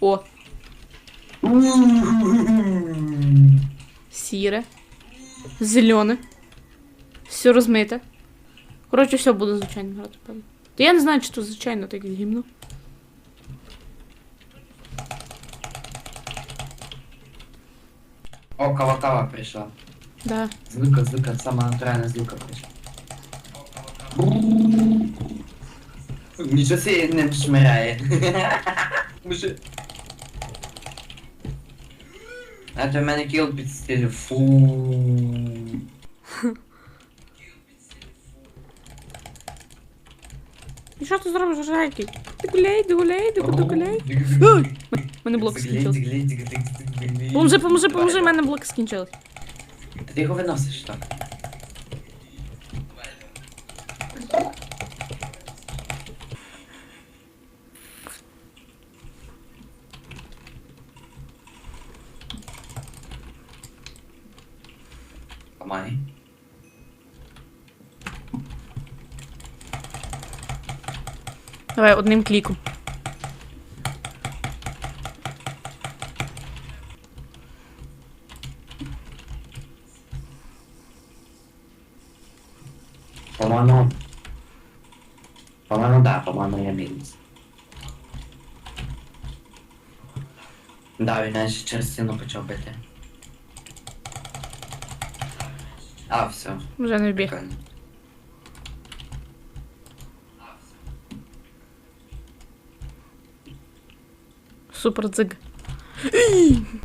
О, сіре. Зелене. Все розмите. Коротше, все буде звичайно грати, певно. Та я не знаю, чи то звичайно так гімно. О, кава-кава прийшла. Да. Злюка, злюка, сама натуральна злюка прийшла. Нічого себе не шмиряє. А то в мене кіл під стилю. Фу. І що ти зробиш, Жайки? Ти гуляй, ти гуляй, ти куди гуляй. Ой, Мене блок скінчився. Поможи, поможи, поможи, мене блок скінчились. Ти його виносиш так. Ламай. Давай одним кліком. По-моєму. По-моєму, да, по-моєму, я мінус. Да, він навіть через стіну почав бити. А, все. Вже не вбіг. Прикольно. Супер дзиг.